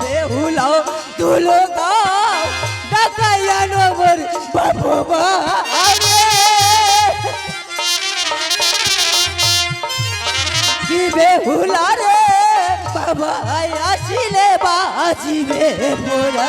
বেহুলাও তুলো গাও বাবা রে বাবা আসিলে বাজিবে বেহুলা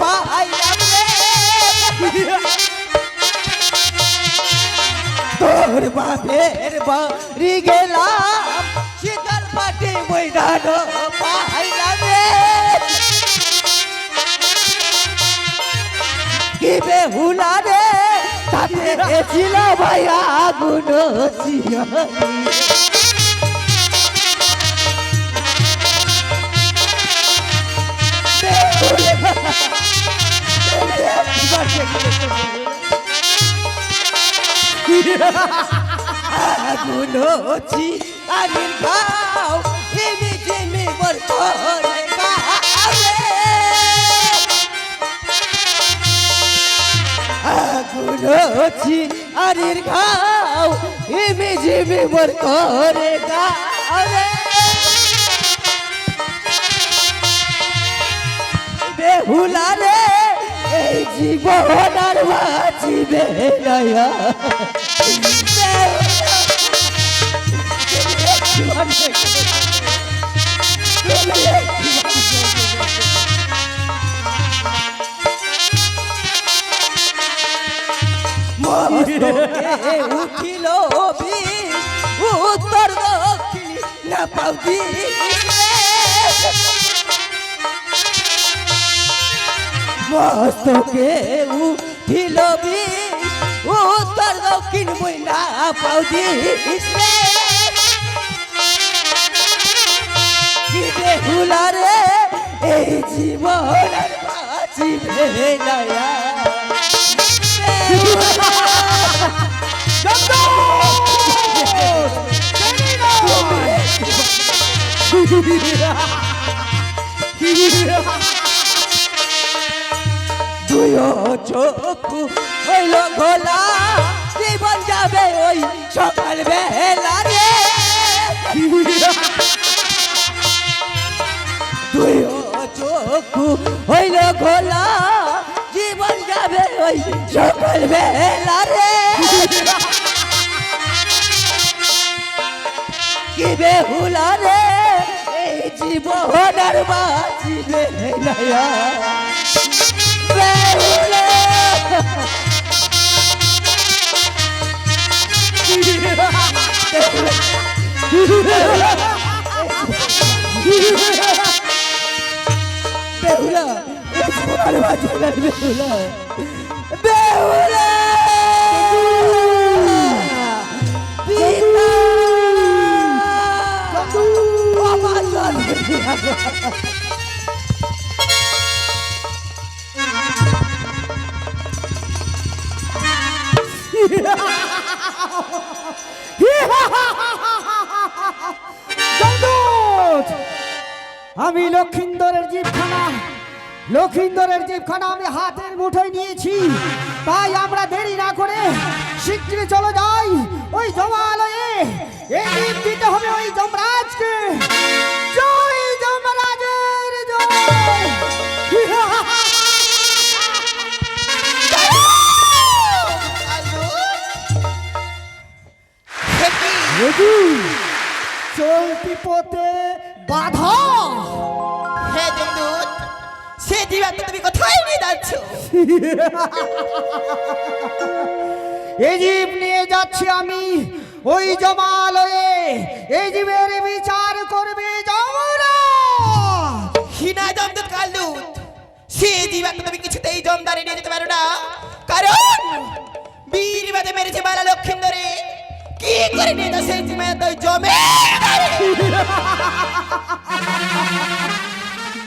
পাইলাম তোর বাপের বাড়ি গেলাম শীতল পাটি ছিল ভাইয়া আগুন সিয়ারি আগুন হচ্ছি আগুন খাও জিমি জিমি মোর করে গাবে আগুন হচ্ছি আরির খাও জিমি জিমি মোর করে গাবে বেহুলা রে এই জীবন আর বাঁচিবে নয়া উঠিল উত্তর দক্ষিণ না পাউতি মস্তকে উঠিল উত্তর দক্ষিণ মই না পাউতি বেহুলা রে এই জীবন বাঁচিবে নয়া দুই চোখ, হইল গোলা। জীবন যাবে ওই সকাল বেলা রে। দুই চোখ, হইল গোলা। জীবন যাবে ওই সকাল বেলা রে। কি বেহুলা রে, এই জীবন আর বাঁচিবে নয়া বেহুলা বেহুলা বেহুলা লক্ষিন্দরের জীবখানা আমি হাতের মুঠোয় নিয়েছি। তাই আমরা দেরি না করে শীঘ্রই চলে যাই ওই জমালয়ে। এই জীব দিতে হবে ওই যমরাজকে। জয় যমরাজের জয়। চলতি পথে বাধা কোথায় নিয়ে যাচ্ছ এই জীব নিয়ে যাচ্ছি আমি। ওই জমালয়ে এই জীবের বিচার করবে যমরা হিনা জমদূত কালদূত সে জীবাত্ম তুমি কিছুতেই জমদারে নিয়ে যেতে পারো না। কারণ বীর বাদে মেরেছে বালা লক্ষিন্দরে কি করে নিয়ে যাচ্ছে সেই জীবাত্ম জমে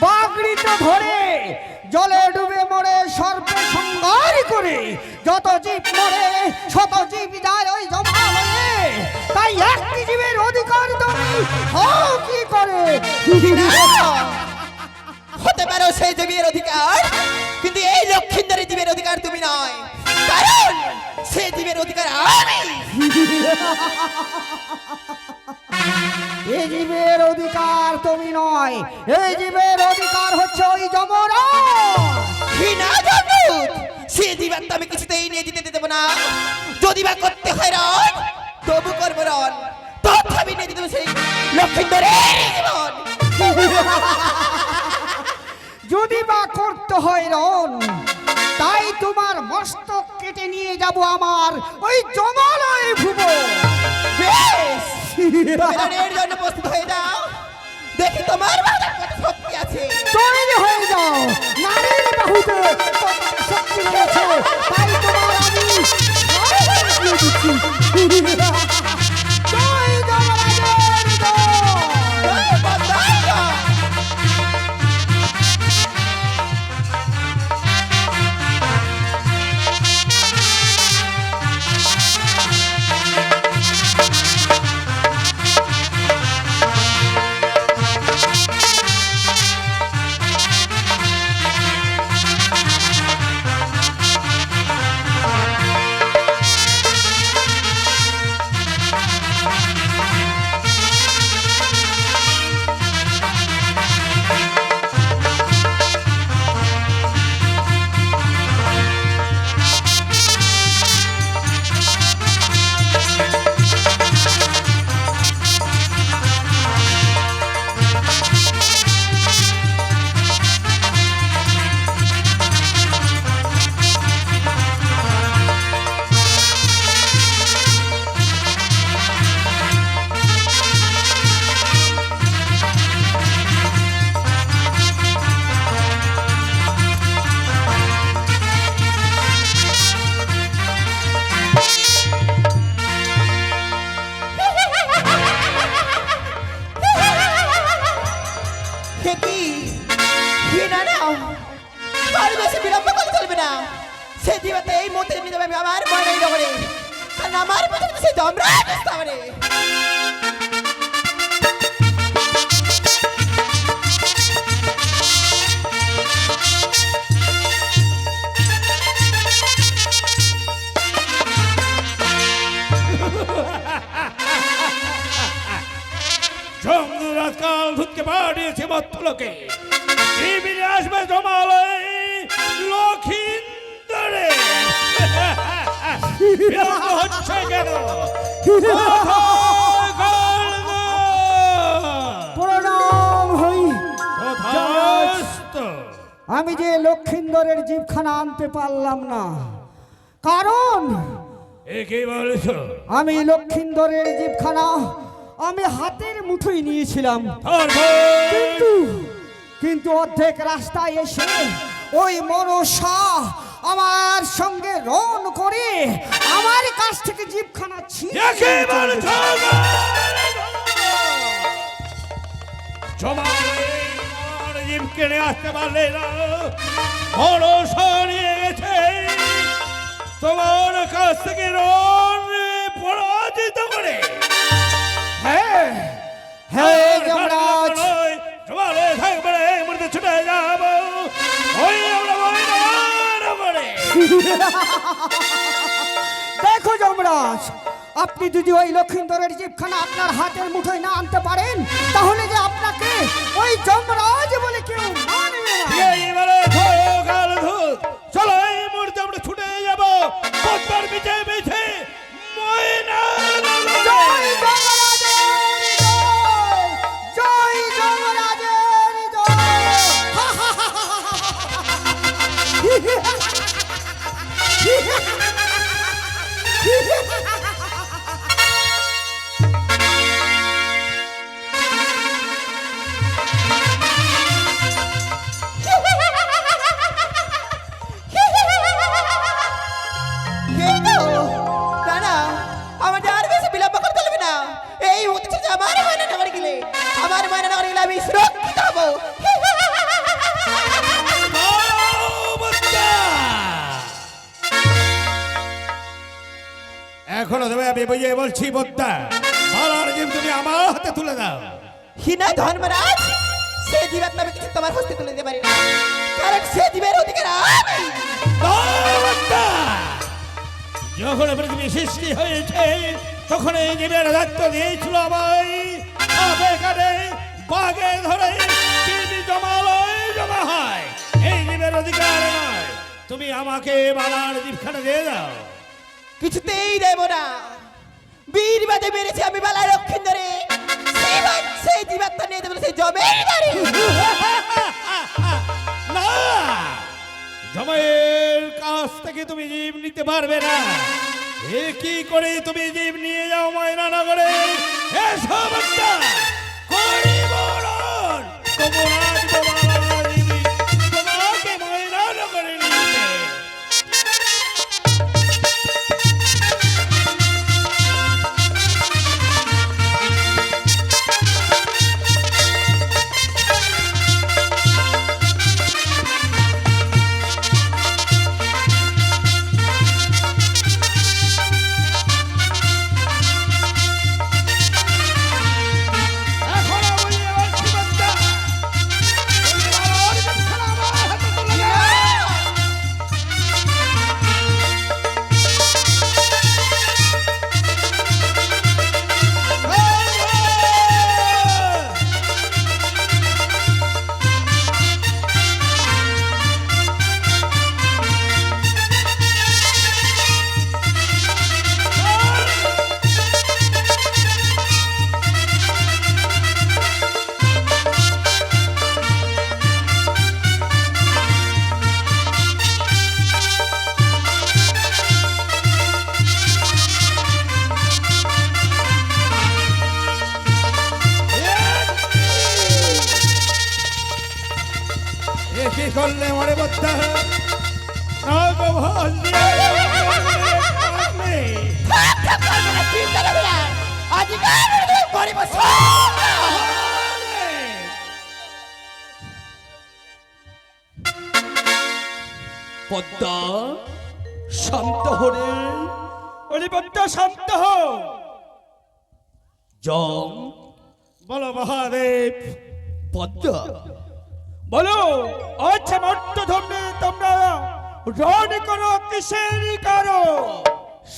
বাগড়িতে ধরে জলে ডুবে মরে সর্পে সংহার করে, যত জীব মরে, শত জীব যায় ওই জমালয়ে তাই একটি জীবের অধিকার তুমি হও কি করে? হতে পারো সেই জীবের অধিকার, কিন্তু এই লক্ষিন্দরের জীবের অধিকার তুমি নয়। কারণ সে জীবের অধিকার আমি। এই জীবের অধিকার তুমি নয়। এই জীবের অধিকার হচ্ছে ওই জমদূত সে জীবাত্ম আমি কিছুতেই নিয়ে যেতে দেবো না। যদি বা করতে হয় রন তবু করব রন তথাপি নিয়ে হবে সেই লক্ষিন্দরের জীবন। যদি বা করতে হয় রন তাই তোমার মস্তক কেটে নিয়ে যাব আমার ওই জমালয় ভুব বেশ। জন্য প্রস্তুত হয়ে যাও। দেখি তোমার মাথায় কত শক্তি আছে। তৈরি হয়ে যাও। নারীর বাহুতে শক্তি রয়েছে। তাই তোমার আমি দিচ্ছি চন্দ্ররাজ কাল ধুতকে পাঠিয়েছে মত্তলোকে। শিবিরে আসবে জমালয় লক্ষিন্দরে। হচ্ছে কেন? প্রণাম হই। আমি যে লক্ষিন্দরের জীবখানা আনতে পারলাম না। কারণ আমি লক্ষিন্দরের জীবখানা আমি হাতের মুঠোয় নিয়েছিলাম। কিন্তু কিন্তু অর্ধেক রাস্তায় এসে ওই মনসা আমার সঙ্গে রন করে আমার কাছ থেকে জীবখানা জীব কেড়ে আসতে পারলে না। বড় নিয়ে গেছে। তোমার কাছ থেকে রন পরাজিত করে। হ্যাঁ হ্যাঁ যমরাজ জমালয় থাকবে না, ছুটে যাব। ওই আমরা করে। দেখো যমরাজ আপনি যদি ওই লক্ষিন্দরের জীবখানা আপনার হাতের মুঠোয় না আনতে পারেন তাহলে যে আপনাকে ওই যমরাজ বলে কেউ মানবে না। পদ্মার পিছে এখনও তুমি আমি বুঝিয়ে বলছি বদ্যা মালার জিম তুমি আমার হাতে তুলে দাও। হিনা ধর্মরাজ সে দিবে আপনার কিছু তোমার হস্তে তুলে দিতে পারি কারণ সে দিবের অধিকার যখন পৃথিবী সৃষ্টি হয়েছে তখন এই জীবের দায়িত্ব দিয়েছিল আমায়। বাগে ধরে জমালয় জমা হয় এই জীবের অধিকার নয়। তুমি আমাকে বালার জীবখানে দিয়ে দাও। কিছুতেই দেব না। বীর বাদে মেরেছি আমি বেলা সেই জীবাত্মা নিয়ে সেই জমের বাড়ি। না! জমায়ের কাছ থেকে তুমি জীব নিতে পারবে না। এ কি করে তুমি জীব নিয়ে যাও ময়না নগরে এসব একটা করিবরণ কবরাজ করিব সব পদ্মা শান্ত হরে বলি বদ্ধা শান্ত হও। জম বলো মহাদেব। পদ্মা বলো আচ্ছা মর্ত ধর্মে তোমরা রণ করো, কিসের করো?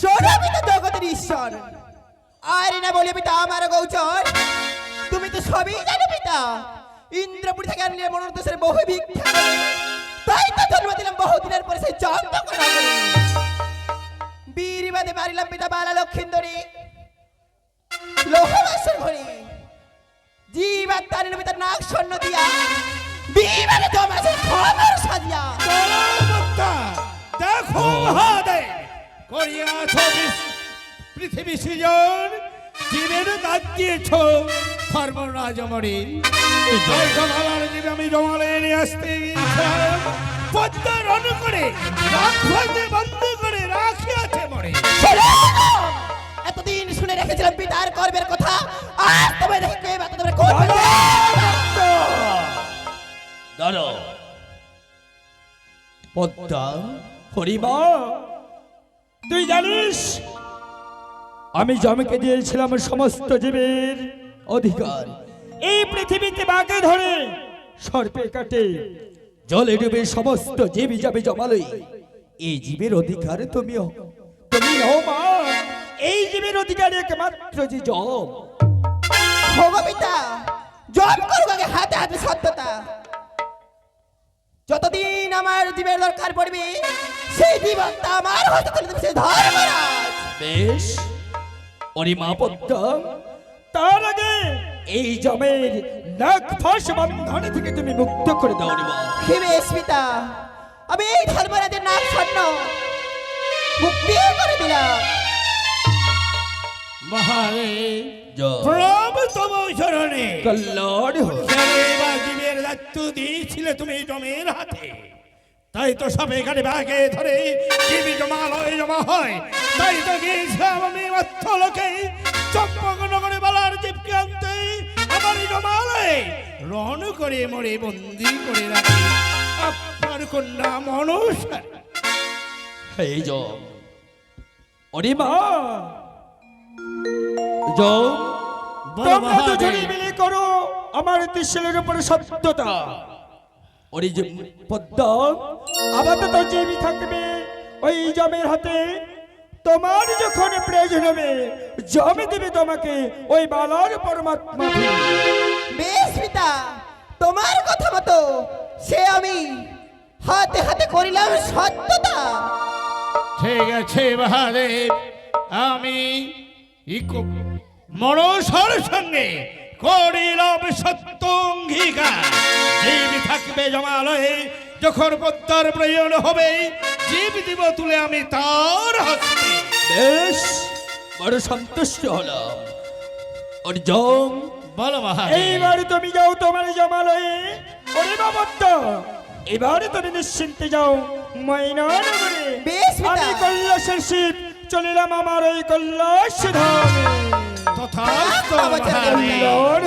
সৌরভী তো জগতের ঈশ্বর। আর না বলে পিতা আমার গৌচর। তুমি তো সবই জানো পিতা। ইন্দ্রপুরী থেকে আনলে মনোর দেশের বহু করে। তাই তো জন্ম দিলাম বহুদিনের পরে সেই চন্দ্র বীরবাদে মারিলাম পিতা বালা লক্ষিন্দরী লোহবাসর ঘরে মহাদেব করিয়াছ পৃথিবী সৃজন জীবের দাঁত দিয়েছ সর্বরাজ মরে তাই আমি জমালে নিয়ে আসতে গিয়েছিলাম। রণ করে রাক্ষসে বন্ধ করে রাখিয়াছে মরে। এতদিন শুনে রেখেছিলাম পিতার কর্মের কথা। হরিমা তুই জানিস, আমি জমিকে দিয়েছিলাম সমস্ত জীবের অধিকার। এই পৃথিবীতে বাগে ধরে, সর্পে কাটে, জলে ডুবে সমস্ত জীবি যাবে জমালে এই জীবের অধিকার তুমি তুমি হও মা। এই জীবের অধিকার একমাত্র যে জম ভোগো পিতা জম আগে হাতে হাতে সত্যতা যতদিন আমার জীবের দরকার পড়বে সেই জীবনটা আমার হতে তুলে দেবে সেই ধর্মরাজ বেশ হরিমা পদ্মা তার আগে এই জমের নাক ফাঁস বন্ধন থেকে তুমি মুক্ত করে দাও রে মা। হিমেশ পিতা আমি এই ধর্মরাজের নাম স্বর্ণ মুক্তি করে দিলাম জয় প্রভু তব চরণে কল্যাণ হোক। দায়িত্ব দিয়েছিলে তুমি জমের হাতে। তাই তো সব এখানে বাগে ধরে জীবি জমালয় জমা হয়। তাই তো গিয়েছিলাম আমি অর্থ লোকে। চম্পকনগরে বলার জীবকে আনতে আমার রণ করে মরে বন্দি করে রাখি। আপনার কন্যা মনসা এই জম যাও। বলো তোমরা দুজনে মিলে করো আমার ত্রিশূলের উপরে সত্যতা। ওরে যে পদ্মা। আপাতত জীবি থাকবে ওই জমের হাতে। তোমার যখন প্রয়োজন হবে জমে দেবে তোমাকে ওই বালার পরমাত্মা। বেশ পিতা তোমার কথা মতো সে আমি হাতে হাতে করিলাম সত্যতা। ঠিক আছে মহাদেব আমি ইকো মনসর সঙ্গে করিলাম সত্য অঙ্গীকার জীবি থাকবে জমালয়ে যখন পদ্মার প্রয়োজন হবে জীব দিব তুলে আমি তার হস্তে। বেশ বড় সন্তুষ্ট হলাম। অর্জম বলো মহাদেব এইবার তুমি যাও তোমার জমালয়ে। ওরে বাবত্ত এবার তুমি নিশ্চিন্তে যাও ময়নানগরে। বেশ। আমি কৈলাসের শিব চলিলাম আমার এই কৈলাস ধামে তথাস্ত লড়।